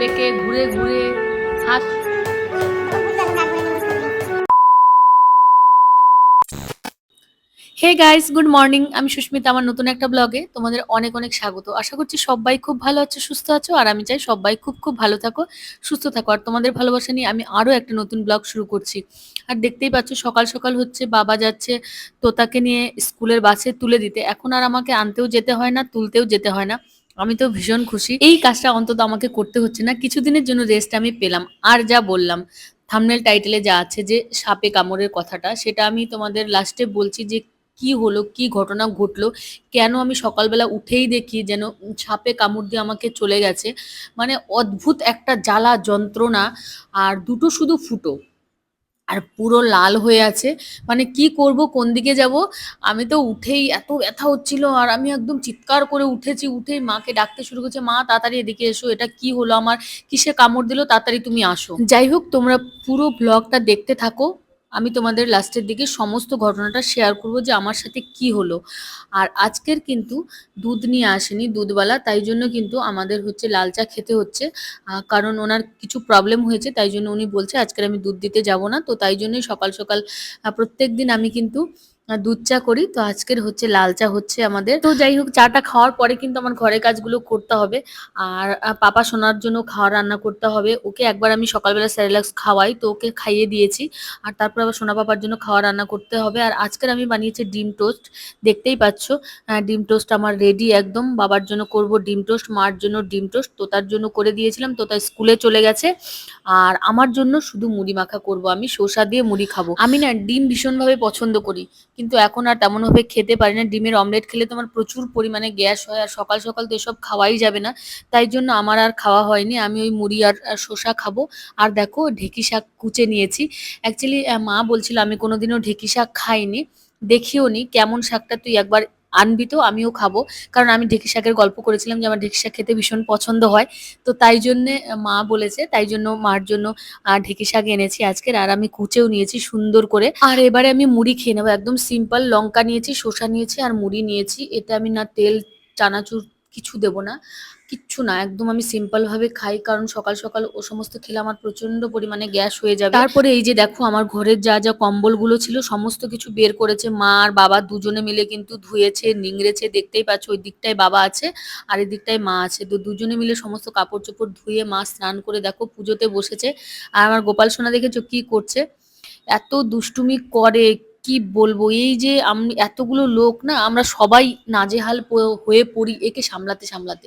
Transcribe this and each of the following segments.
বেঁকে ঘুরে ঘুরে হাত হে গাইস গুড মর্নিং আমি সুস্মিতা, আমার নতুন একটা ব্লগে তোমাদের অনেক অনেক স্বাগত। আশা করছি সবাই খুব ভালো আছো, সুস্থ আছো, আর আমি চাই সবাই খুব খুব ভালো থাকো, সুস্থ থাকো। আর তোমাদের ভালোবাসা নিয়ে আমি আরও একটা নতুন ব্লগ শুরু করছি। আর দেখতেই পাচ্ছ সকাল সকাল হচ্ছে, বাবা যাচ্ছে তোতাকে নিয়ে স্কুলের বাসে তুলে দিতে। এখন আর আমাকে আনতেও যেতে হয় না, তুলতেও যেতে হয় না। আমি তো ভীষণ খুশি। এই কাজটা অন্তত আমাকে করতে হচ্ছে না। কিছুদিনের জন্য রেস্ট আমি পেলাম। আর যা বললাম থামনেল টাইটেলে যা আছে যে সাপে কামড়ের কথাটা, সেটা আমি তোমাদের লাস্টে বলছি যে কি হলো, কি ঘটনা ঘটলো, কেন আমি সকালবেলা উঠেই দেখি যেন সাপে কামড় দিয়ে আমাকে চলে গেছে। মানে অদ্ভুত একটা জ্বালা যন্ত্রণা, আর দুটো শুধু ফুটো। আর পুরো লাল হয়ে আছে। মানে কি করব, কোন দিকে যাব? আমি তো উঠেই এত ব্যথা হচ্ছিল আর আমি একদম চিৎকার করে উঠেছি, উঠেই মাকে ডাকতে শুরু করছে, মা, তাড়াতাড়ি এদিকে এসো, এটা কি হলো আমার? কিসে কামড় দিল? তাড়াতাড়ি তুমি আসো। যাই হোক, তোমরা পুরো ব্লগটা দেখতে থাকো। আমি তোমাদের লাস্টের দিকে সমস্ত ঘটনাটা শেয়ার করব যে আমার সাথে কি হলো। আর আজকের কিন্তু দুধ নিয়ে আসেনি, দুধওয়ালা, তাই জন্য কিন্তু আমাদের হচ্ছে লাল চা খেতে হচ্ছে। কারণ ওনার কিছু প্রবলেম হয়েছে, তাই জন্য উনি বলছে, আজকের আমি দুধ দিতে যাব না। তো তাই জন্যই সকাল সকাল প্রত্যেক দিন আমি কিন্তু দুধ চা করি। তো আজকের হচ্ছে লাল চা হচ্ছে আমাদের। তো যাই হোক চাটা খাওয়ার পরে কিন্তু আমার ঘরের কাজগুলো করতে হবে। আর পাপা শোনার জন্য খাওয়ার রান্না করতে হবে। ওকে একবার আমি সকালবেলা স্যারেলাক্স খাওয়াই তো ওকে খাইয়ে দিয়েছি। আর তারপর আবার সোনা পাপার জন্য খাওয়া রান্না করতে হবে। আর আজকের আমি বানিয়েছি ডিম টোস্ট। দেখতেই পাচ্ছ আহ, ডিম টোস্ট আমার রেডি একদম। বাবার জন্য করব ডিম টোস্ট মার জন্য ডিম টোস্ট। তোতার জন্য করে দিয়েছিলাম তোতা স্কুলে চলে গেছে। আর আমার জন্য শুধু মুড়ি মাখা করব আমি শসা দিয়ে মুড়ি খাব। আমি না ডিম ভীষণভাবে পছন্দ করি। কিন্তু এখন আর তেমনভাবে খেতে পারি না। ডিমের অমলেট খেলে তোমার প্রচুর পরিমাণে গ্যাস হয় আর সকাল সকাল তো এসব খাওয়াই যাবে না। তাই জন্য আমার আর খাওয়া হয়নি। আমি ওই মুড়ি আর শসা খাব। আর দেখো ঢেঁকি শাক কুচে নিয়েছি। অ্যাকচুয়ালি মা বলছিল আমি কোনোদিনও ঢেঁকি শাক খাইনি। দেখিও নি কেমন শাকটা তুই একবার আনবি তো আমিও খাব। কারণ আমি ঢেকি শাকের গল্প করেছিলাম যে আমার ঢেকি শাক খেতে ভীষণ পছন্দ হয়। তো তাই জন্যে মা বলেছে, তাই জন্য মার জন্য ঢেকি শাক এনেছি আজকের। আর আমি কুচেও নিয়েছি সুন্দর করে। আর এবারে আমি মুড়ি খেয়ে নেব। একদম সিম্পল লঙ্কা নিয়েছি, শসা নিয়েছি আর মুড়ি নিয়েছি। এটা আমি না তেল, চানাচুর কিছু দেবো না, কিচ্ছু না। একদম আমি সিম্পল ভাবে খাই, কারণ সকাল সকাল ও সমস্ত খেলে আমার প্রচণ্ড পরিমাণে গ্যাস হয়ে যাবে। তারপরে এই যে দেখো, আমার ঘরের যা যা কম্বলগুলো ছিল, সমস্ত কিছু বের করেছে। মা আর বাবা দুজনে মিলে কিন্তু ধুয়েছে, নিংড়েছে, দেখতেই পাচ্ছ ওই দিকটায় বাবা আছে আর এই দিকটায় মা আছে। তো দুজনে মিলে সমস্ত কাপড় চোপড় ধুয়ে মা স্নান করে দেখো, পুজোতে বসেছে। আর আমার গোপাল সোনা দেখেছ কি করছে? এত দুষ্টুমি করে কি বলব? এই যে আমি এতগুলো লোক না, আমরা সবাই নাজেহাল হয়ে পড়ি একে সামলাতে সামলাতে।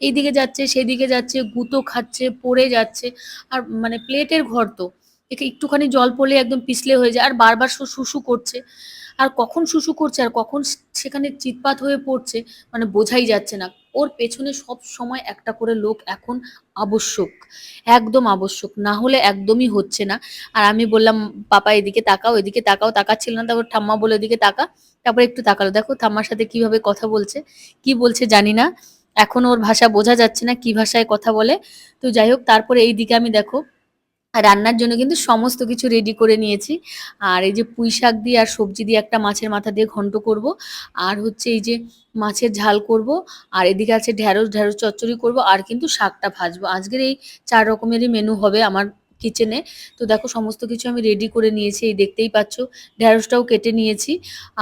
এইদিকে যাচ্ছে, সেদিকে যাচ্ছে, গুঁতো খাচ্ছে, পড়ে যাচ্ছে। আর মানে প্লেটের ঘর তো। একে একটুখানি জল পড়লে একদম পিছলে হয়ে যায়। আর বারবার শুশু করছে। আর কখন শুশু করছে আর কখন সেখানে চিৎপাত হয়ে পড়ছে মানে বোঝাই যাচ্ছে না। ওর পেছনে সব সময় একটা করে লোক এখন আবশ্যক। একদম আবশ্যক। না হলে একদমই হচ্ছে না। আর আমি বললাম, পাপা, এদিকে তাকাও এদিকে তাকাও। তাকাচ্ছিল না, তারপর ঠাম্মা বলে এদিকে তাকা। তারপর একটু তাকালো। দেখো, ঠাম্মার সাথে কীভাবে কথা বলছে, কি বলছে জানি না। এখন ওর ভাষা বোঝা যাচ্ছে না, কি ভাষায় কথা বলে। তো যাই হোক, তারপরে এই দিকে আমি দেখো রান্নার জন্য কিন্তু সমস্ত কিছু রেডি করে নিয়েছি। আর এই যে পুঁই শাক দিয়ে আর সবজি দিয়ে একটা মাছের মাথা দিয়ে ঘন্ট করব। আর হচ্ছে এই যে মাছের ঝাল করব। আর এদিকে আছে ঢ্যাঁড়স ঢ্যাঁড়স চচ্চড়ি করব। আর কিন্তু শাকটা ভাজবো। আজকের এই চার রকমেরই মেনু হবে আমার কিচেনে তো দেখো সমস্ত কিছু আমি রেডি করে নিয়েছি। এই দেখতেই পাচ্ছ ঢ্যাঁড়সটাও কেটে নিয়েছি।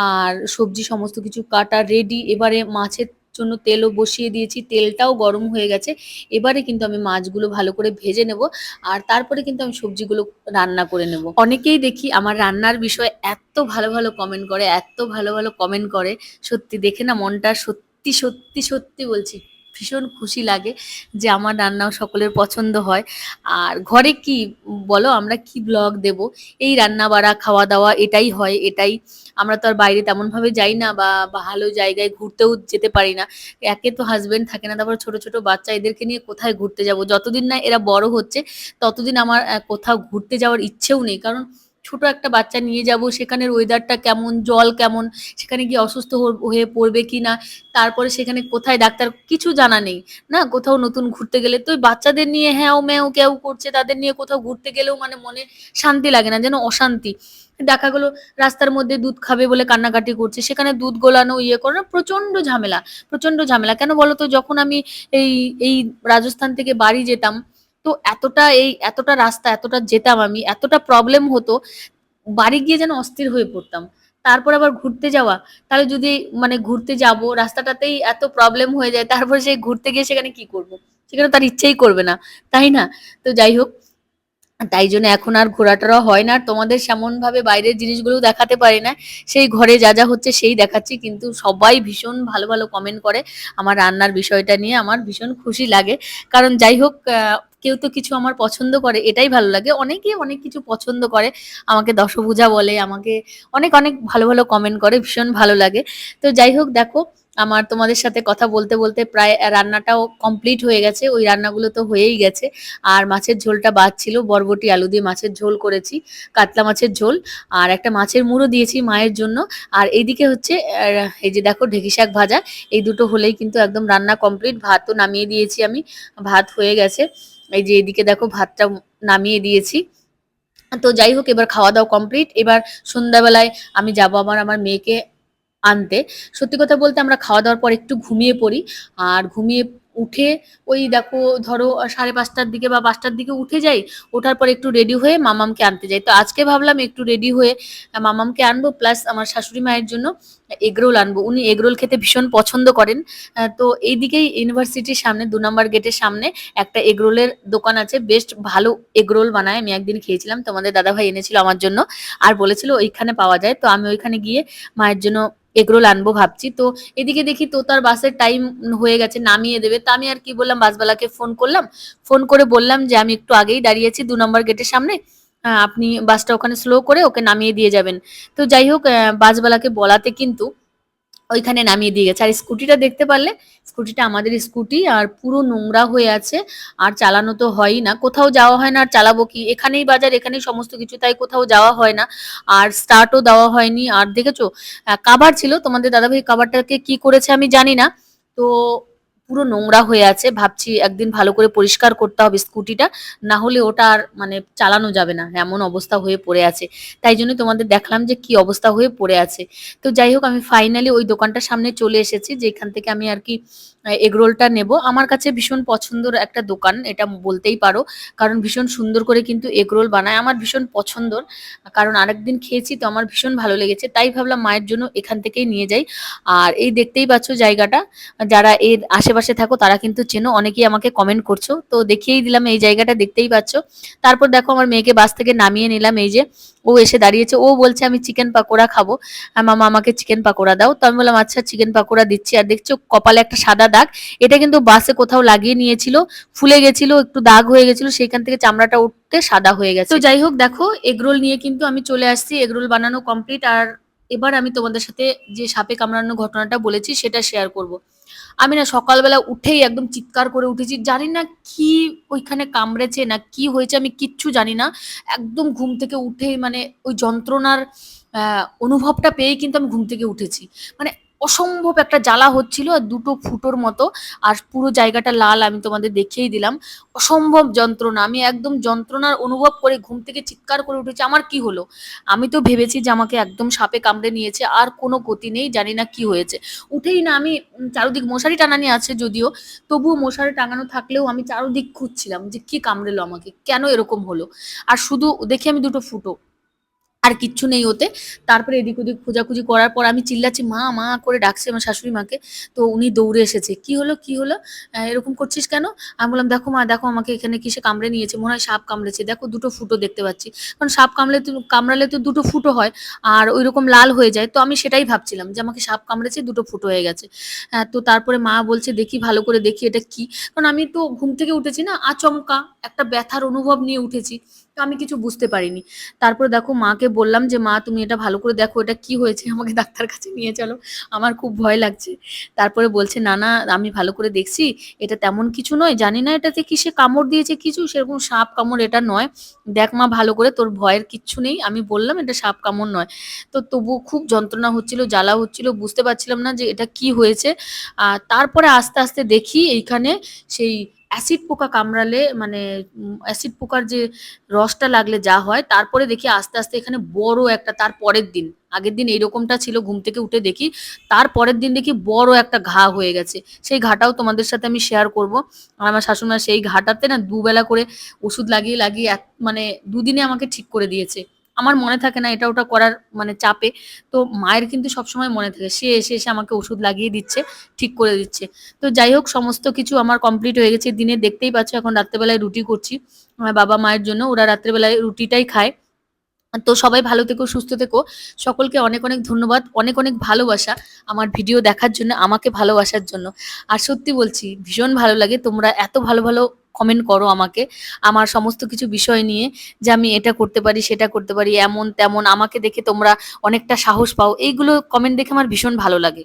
আর সবজি সমস্ত কিছু কাটা রেডি এবারে মাছের জন্য তেলও বসিয়ে দিয়েছি, তেলটাও গরম হয়ে গেছে। এবারে কিন্তু আমি মাছগুলো ভালো করে ভেজে নেব আর তারপরে কিন্তু আমি সবজিগুলো রান্না করে নেব। অনেকেই দেখি আমার রান্নার বিষয়ে এত ভালো ভালো কমেন্ট করে, এত ভালো ভালো কমেন্ট করে, সত্যি দেখে না মনটা সত্যি সত্যি সত্যি বলছি। ভীষণ খুশি লাগে যে আমার রান্নাও সকলের পছন্দ হয়। আর ঘরে কি বলো, আমরা কি ব্লগ দেব? এই রান্না বাড়া খাওয়া দাওয়া এটাই হয়, এটাই। আমরা তো আর বাইরে তেমনভাবে যাই না বা ভালো জায়গায় ঘুরতেও যেতে পারি না। একে তো হাজবেন্ড থাকে না, তারপর ছোট ছোট বাচ্চা এদেরকে নিয়ে কোথায় ঘুরতে যাব? যতদিন না এরা বড় হচ্ছে, ততদিন আমার কোথাও ঘুরতে যাওয়ার ইচ্ছেও নেই। কারণ ছোট একটা বাচ্চা নিয়ে যাব, সেখানের ওয়েদারটা কেমন, জল কেমন, সেখানে গিয়ে অসুস্থ হয়ে পড়বে কি না তারপরে সেখানে কোথায় ডাক্তার, কিছু জানা নেই, না? কোথাও নতুন ঘুরতে গেলে তো বাচ্চাদের নিয়ে হ্যাও ম্যাও কেউ করছে, তাদের নিয়ে কোথাও ঘুরতে গেলেও মানে মনে শান্তি লাগে না, যেন অশান্তি। দেখা গেলো রাস্তার মধ্যে দুধ খাবে বলে কান্নাকাটি করছে, সেখানে দুধ গোলানো ইয়ে করানো প্রচণ্ড ঝামেলা প্রচণ্ড ঝামেলা। কেন বলতো যখন আমি এই এই রাজস্থান থেকে বাড়ি যেতাম তো এতটা এই, এতটা রাস্তা, এতটা যেতাম আমি, এতটা প্রবলেম হতো, বাড়ি গিয়ে যেন অস্থির হয়ে পড়তাম। তারপর আবার ঘুরতে যাওয়া, তাহলে যদি মানে ঘুরতে যাব, রাস্তাটাতেই এত প্রবলেম হয়ে যায়, তারপর সেই ঘুরতে গিয়ে সেখানে কি করব? সেখানে তার ইচ্ছেই করবে না, তাই না? তো যাই হোক, তাই জন্য এখন আর ঘোরাটোরা হয় না, আর তোমাদের সেমন ভাবে বাইরের জিনিসগুলো দেখাতে পারি না। সেই ঘরে যা যা হচ্ছে সেই দেখাচ্ছি, কিন্তু সবাই ভীষণ ভালো ভালো কমেন্ট করে আমার রান্নার বিষয়টা নিয়ে, আমার ভীষণ খুশি লাগে। কারণ যাই হোক কেউ তো কিছু আমার পছন্দ করে, এটাই ভালো লাগে। অনেকে অনেক কিছু পছন্দ করে, আমাকে দশভুজা বলে, আমাকে অনেক অনেক ভালো ভালো কমেন্ট করে, ভীষণ ভালো লাগে। তো যাই হোক, দেখো, আমার তোমাদের সাথে কথা বলতে বলতে প্রায় রান্নাটাও কমপ্লিট হয়ে গেছে, ওই রান্নাগুলো তো হয়েই গেছে। আর মাছের ঝোলটা ছিল, বরবটি আলু দিয়ে মাছের ঝোল করেছি, কাতলা মাছের ঝোল, আর একটা মাছের মুড়ো দিয়েছি মায়ের জন্য। আর এইদিকে হচ্ছে এই যে দেখো, ঢেঁকি শাক ভাজা, এই দুটো হলেই কিন্তু একদম রান্না কমপ্লিট ভাতও নামিয়ে দিয়েছি আমি, ভাত হয়ে গেছে। এই যে এদিকে দেখো ভাতটা নামিয়ে দিয়েছি। তো যাই হোক, এবার খাওয়া দাওয়া কমপ্লিট এবার সন্ধ্যাবেলায় আমি যাব আবার আমার মেয়েকে আনতে। সত্যি কথা বলতে আমরা খাওয়া দাওয়ার পর একটু ঘুমিয়ে পড়ি। আর ঘুমিয়ে উঠে ওই দেখো ধরো সাড়ে পাঁচটার দিকে বা পাঁচটার দিকে উঠে যাই, ওঠার পর একটু রেডি হয়ে মামামকে আনতে যাই। তো আজকে ভাবলাম একটু রেডি হয়ে মামামকে আনব প্লাস আমার শাশুড়ি মায়ের জন্য এগরোল আনব। উনি এগরোল খেতে ভীষণ পছন্দ করেন। তো এইদিকেই ইউনিভার্সিটির সামনে, দু নম্বর গেটের সামনে একটা এগরোলের দোকান আছে। বেশ ভালো এগরোল বানায়। আমি একদিন খেয়েছিলাম, তোমাদের দাদাভাই এনেছিল আমার জন্য। আর বলেছিল ওইখানে পাওয়া যায়। তো আমি ওইখানে গিয়ে মায়ের জন্য এগরোল আনব ভাবছি। তো এদিকে দেখি তো তার বাসের টাইম হয়ে গেছে, নামিয়ে দেবে। তা আমি আর কি বললাম বাসবালাকে ফোন করলাম। ফোন করে বললাম যে, আমি একটু আগেই দাঁড়িয়েছি দু নম্বর গেটের সামনে। আপনি বাসটা ওখানে স্লো করে ওকে নামিয়ে দিয়ে যাবেন। তো যাই হোক বাসবালাকে বলাতে কিন্তু ওইখানে নামিয়ে দিয়ে গেছে। আর স্কুটিটা দেখতে পারলে, স্কুটিটা আমাদের স্কুটি আর পুরো নোংরা হয়ে আছে, আর চালানো তো হয়ই না। কোথাও যাওয়া হয় না আর চালাবো কি? এখানেই বাজার, এখানেই সমস্ত কিছু, তাই কোথাও যাওয়া হয় না। আর স্টার্টও দেওয়া হয়নি। আর দেখেছ কাবার ছিল। তোমাদের দাদাভাই কাভারটাকে কি করেছে আমি জানি না। তো পুরো নোংরা হয়ে আছে। ভাবছি একদিন ভালো করে পরিষ্কার করতে হবে স্কুটিটা, না হলে ওটা আর মানে চালানো যাবে না, এমন অবস্থা হয়ে পড়ে আছে। তাই জন্য তোমাদের দেখলাম যে কি অবস্থা হয়ে পড়ে আছে। তো যাই হোক, আমি ফাইনালি ওই দোকানটার সামনে চলে এসেছি, যেখান থেকে আমি আর কি এগরোলটা নেব। আমার কাছে ভীষণ পছন্দের একটা দোকান, এটা বলতেই পারো। কারণ ভীষণ সুন্দর করে কিন্তু এগরোল বানায়। আমার ভীষণ পছন্দর কারণ আরেকদিন খেয়েছি তো আমার ভীষণ ভালো লেগেছে। তাই ভাবলাম মায়ের জন্য এখান থেকেই নিয়ে যাই। আর এই দেখতেই পাচ্ছ জায়গাটা, যারা এর আশেপাশে থাকো, তারা কিন্তু চেনো, অনেকেই আমাকে কমেন্ট করছ। তো দেখিয়েই দিলাম, এই জায়গাটা দেখতেই পাচ্ছ। তারপর দেখো আমার মেয়েকে বাস থেকে নামিয়ে নিলাম, এই যে ও এসে দাঁড়িয়েছে। ও বলছে, আমি চিকেন পাকোড়া খাব। আর মামা আমাকে চিকেন পাকোড়া দাও। তো আমি বললাম আচ্ছা চিকেন পাকোড়া দিচ্ছি। আর দেখছ, কপালে একটা সাদা দাগ। এটা কিন্তু বাসে কোথাও লাগিয়ে নিয়েছিল, ফুলে গেছিল, একটু দাগ হয়ে গেছিল, সেইখান থেকে চামড়াটা উঠতে সাদা হয়ে গেছে। তো যাই হোক, দেখো, এগরোল নিয়ে কিন্তু আমি চলে আসছি। এগরোল বানানো কমপ্লিট আর এবার আমি তোমাদের সাথে যে সাপে কামড়ানো ঘটনাটা বলেছি, সেটা শেয়ার করব। আমি না সকালবেলা উঠেই একদম চিৎকার করে উঠেছি। জানি না কি ওইখানে কামড়েছে না কি হয়েছে, আমি কিচ্ছু জানি না। একদম ঘুম থেকে উঠেই মানে ওই যন্ত্রণার অনুভবটা পেয়েই কিন্তু আমি ঘুম থেকে উঠেছি। মানে অসম্ভব একটা জ্বালা হচ্ছিল আর দুটো ফুটোর মতো। আর পুরো জায়গাটা লাল, আমি তোমাদের দেখিয়েই দিলাম। অসম্ভব যন্ত্রণা। আমি একদম যন্ত্রণার অনুভব করে ঘুম থেকে চিৎকার করে উঠেছি, আমার কি হলো? আমি তো ভেবেছি যে আমাকে একদম সাপে কামড়ে নিয়েছে, আর কোনো গতি নেই, জানি না কি হয়েছে। উঠেই না, আমি চারদিক মশারি টানানি আছে যদিও, তবুও মশারি টাঙানো থাকলেও আমি চারদিক খুঁজছিলাম যে কি কামড়েলো আমাকে, কেন এরকম হলো? আর শুধু, দেখি আমি দুটো ফুটো। আর কিচ্ছু নেই ওতে। তারপরে এদিক ওদিক খোঁজাখুঁজি করার পর আমি চিল্লাচ্ছি, মা মা করে ডাকছি আমার শাশুড়ি মাকে। তো উনি দৌড়ে এসেছে। কি হলো কি হলো? এরকম করছিস কেন? আমি বললাম, দেখো মা, দেখো আমাকে এখানে কিসে কামড়ে নিয়েছে। মনে হয় সাপ কামড়েছে। দেখো দুটো ফুটো দেখতে পাচ্ছি। কারণ সাপ কামড়ে তো, কামড়ালে তো দুটো ফুটো হয় আর ওই রকম লাল হয়ে যায়। তো আমি সেটাই ভাবছিলাম যে আমাকে সাপ কামড়েছে, দুটো ফুটো হয়ে গেছে। হ্যাঁ তো তারপরে মা বলছে, দেখি ভালো করে দেখি এটা কি? কারণ আমি তো ঘুম থেকে উঠেছি না, আচমকা একটা ব্যথার অনুভব নিয়ে উঠেছি। আমি কিছু বুঝতে পারিনি। তারপরে দেখো মাকে বললাম যে, মা, তুমি এটা ভালো করে দেখো, এটা কি হয়েছে? আমাকে ডাক্তার কাছে নিয়ে চলো। আমার খুব ভয় লাগছে। তারপরে বলছে, না না, আমি ভালো করে দেখছি। এটা তেমন কিছু নয়। জানি না এটাতে কিসে কামড় দিয়েছে কিছু। সেরকম সাপ কামড় এটা নয়। দেখ মা, ভালো করে, তোর ভয়ের কিচ্ছু নেই। আমি বললাম, এটা সাপ কামড় নয়। তো তবু খুব যন্ত্রণা হচ্ছিল, জ্বালা হচ্ছিল, বুঝতে পারছিলাম না যে এটা কি হয়েছে। আর তারপরে আস্তে আস্তে দেখি এইখানে সেই অ্যাসিড পোকা কামড়ালে মানে অ্যাসিড পোকার যে রসটা লাগলে যা হয় তারপরে দেখি আস্তে, আস্তে এখানে বড় একটা তার পরের দিন, আগের দিন এইরকমটা ছিল ঘুম থেকে উঠে দেখি, তার পরের দিন দেখি বড় একটা ঘা হয়ে গেছে। সেই ঘাটাও তোমাদের সাথে আমি শেয়ার করব। আমার শাশুড়ি সেই ঘাটাতে না দুবেলা করে ওষুধ লাগিয়ে, লাগিয়ে এক মানে দুদিনে আমাকে ঠিক করে দিয়েছে। আমার মনে থাকে না এটা ওটা করার মানে চাপে। তো মায়ের কিন্তু সবসময় মনে থাকে। সে এসে, এসে আমাকে ওষুধ লাগিয়ে দিচ্ছে, ঠিক করে দিচ্ছে। তো যাই হোক সমস্ত কিছু আমার কমপ্লিট হয়ে গেছে। দিনে দেখতেই পাচ্ছ এখন রাত্রেবেলায় রুটি করছি। আমার বাবা মায়ের জন্য। ওরা রাত্রেবেলায় রুটিটাই খায়। তো সবাই ভালো থেকো, সুস্থ থেকো। সকলকে অনেক, অনেক ধন্যবাদ। অনেক, অনেক ভালোবাসা আমার ভিডিও দেখার জন্য, আমাকে ভালোবাসার জন্য। আর সত্যি বলছি ভীষণ ভালো লাগে তোমরা এত ভালো, ভালো কমেন্ট করো আমাকে। আমার সমস্ত কিছু বিষয় নিয়ে যে আমি এটা করতে পারি, সেটা করতে পারি, এমন তেমন আমাকে দেখে তোমরা অনেকটা সাহস পাও। এইগুলো কমেন্ট দেখে আমার ভীষণ ভালো লাগে।